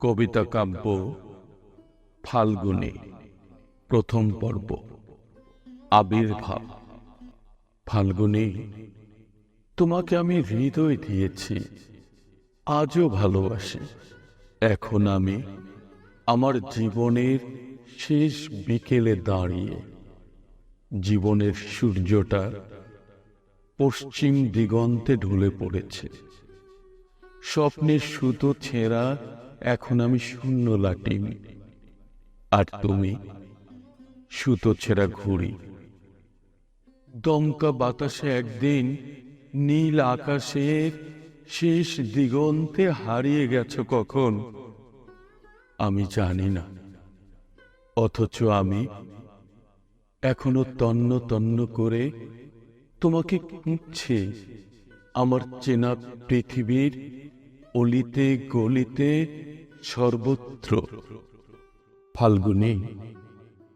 কবিতা কাব্য ফাল্গুনী প্রথম পর্ব আবির্ভাব ফাল্গুনী তোমাকে আমি হৃদয় দিয়েছি, আজও ভালোবাসি। এখন আমি আমার জীবনের শেষ বিকেলে দাঁড়িয়ে, জীবনের সূর্যটা পশ্চিম দিগন্তে ঢুলে পড়েছে। স্বপ্নের সুতো ছেঁড়া এখন আমি শূন্য লাটিম আর তুমি সুতো ছেঁড়া ঘুড়ি। দমকা বাতাসে একদিন নীল আকাশের শেষ দিগন্তে হারিয়ে গেছ কখন? আমি জানি না। অথচ আমি এখনও তন্ন তন্ন করে তোমাকে খুঁজছে আমার চেনা পৃথিবীর অলিতে গলিতে সর্বত্র। ফাল্গুনি,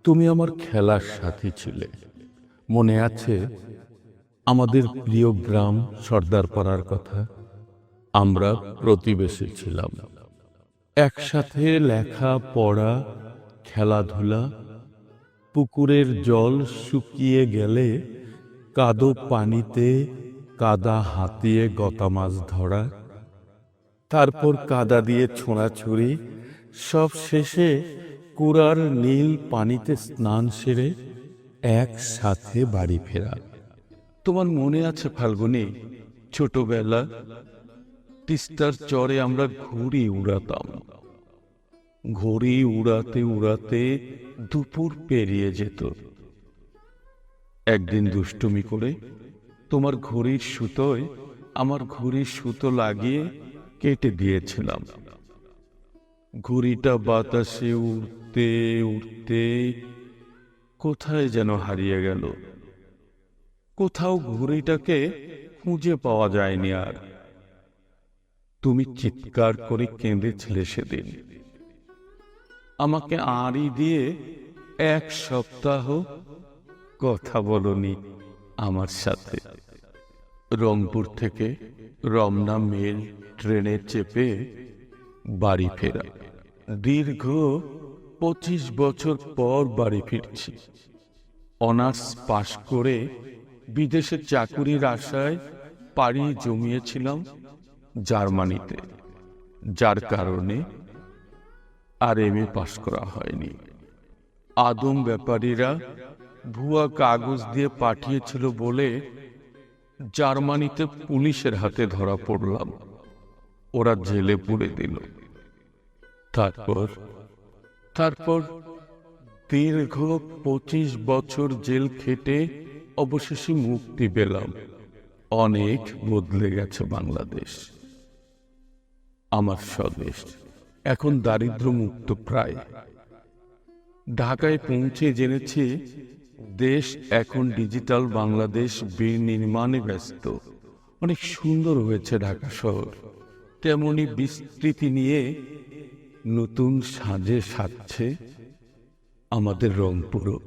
তুমি আমার খেলার সাথী ছিলে। মনে আছে আমাদের প্রিয় গ্রাম সর্দারপাড়ার কথা, আমরা প্রতিবেশী ছিলাম। একসাথে লেখা, পড়া, খেলাধুলা, পুকুরের জল শুকিয়ে গেলে কাদো পানিতে, কাদা হাতিয়ে গতা মাছ ধরা, তারপর কাদা দিয়ে ছোঁড়াছুড়ি, সব শেষে কুড়ার নীল পানিতে স্নান সেরে একসাথে বাড়ি ফেরা। তোমার মনে আছে ফাল্গুনি? ছোটবেলা তিস্তার চরে আমরা ঘুড়ি উড়াতাম। ঘড়ি উড়াতে উড়াতে দুপুর পেরিয়ে যেত। একদিন দুষ্টুমি করে তোমার ঘড়ির সুতোয় আমার ঘড়ির সুতো লাগিয়ে কেটে দিয়েছিলাম। ঘুড়িটা বাতাসে উড়তে উড়তে কোথায় যেন হারিয়ে গেল। কোথাও ঘুড়িটাকে খুঁজে পাওয়া যায়নি আর। তুমি চিৎকার করে কেঁদেছিলে সেদিন। আমাকে আড়ি দিয়ে এক সপ্তাহ কথা বলনি আমার সাথে। রংপুর থেকে রমনা মেল ট্রেনে চেপে বাড়ি ফেরা। দীর্ঘ পঁচিশ বছর পর বাড়ি ফিরছি। অনার্স পাশ করে বিদেশে চাকুরির আশায় পাড়ি জমিয়েছিলাম জার্মানিতে, যার কারণে আর এম এ পাশ করা হয়নি। আদম ব্যাপারীরা ভুয়া কাগজ দিয়ে পাঠিয়েছিল বলে জার্মানিতে পুলিশের হাতে ধরা পড়লাম। ওরা জেলে পুড়ে দিল। তারপর তারপর দীর্ঘ পঁচিশ বছর জেল খেটে অবশেষে মুক্তি পেলাম। অনেক বদলে গেছে বাংলাদেশ। আমার স্বদেশ, এখন দারিদ্র মুক্ত প্রায়। ঢাকায় পৌঁছে জেনেছি, দেশ এখন ডিজিটাল বাংলাদেশ বিনির্মাণে ব্যস্ত। অনেক সুন্দর হয়েছে ঢাকা শহর। তেমনি বিস্তৃতি নিয়ে নতুন সাজে সাজছে আমাদের রংপুরও।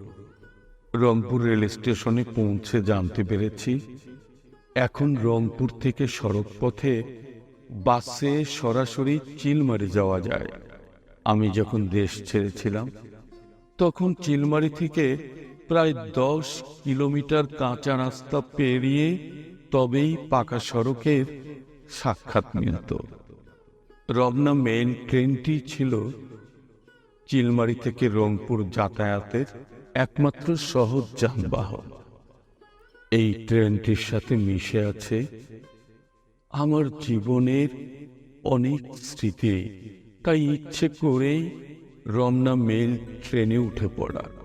রংপুর রেল স্টেশনে পৌঁছে জানতে পেরেছি, এখন রংপুর থেকে সড়ক পথে বাসে সরাসরি চিলমারি যাওয়া যায়। আমি যখন দেশ ছেড়েছিলাম, তখন চিলমারি থেকে প্রায় দশ কিলোমিটার কাঁচা রাস্তা পেরিয়ে তবেই পাকা সড়কের সাক্ষাৎ মিলত রমনা মেন ট্রেনটি ছিল চিলমারি থেকে রংপুর যাতায়াতের একমাত্র সহজ যানবাহন। এই ট্রেনটির সাথে মিশে আছে আমার জীবনের অনেক স্মৃতি। তাই ইচ্ছে করেই রমনা মেল ট্রেনে উঠে পড়া।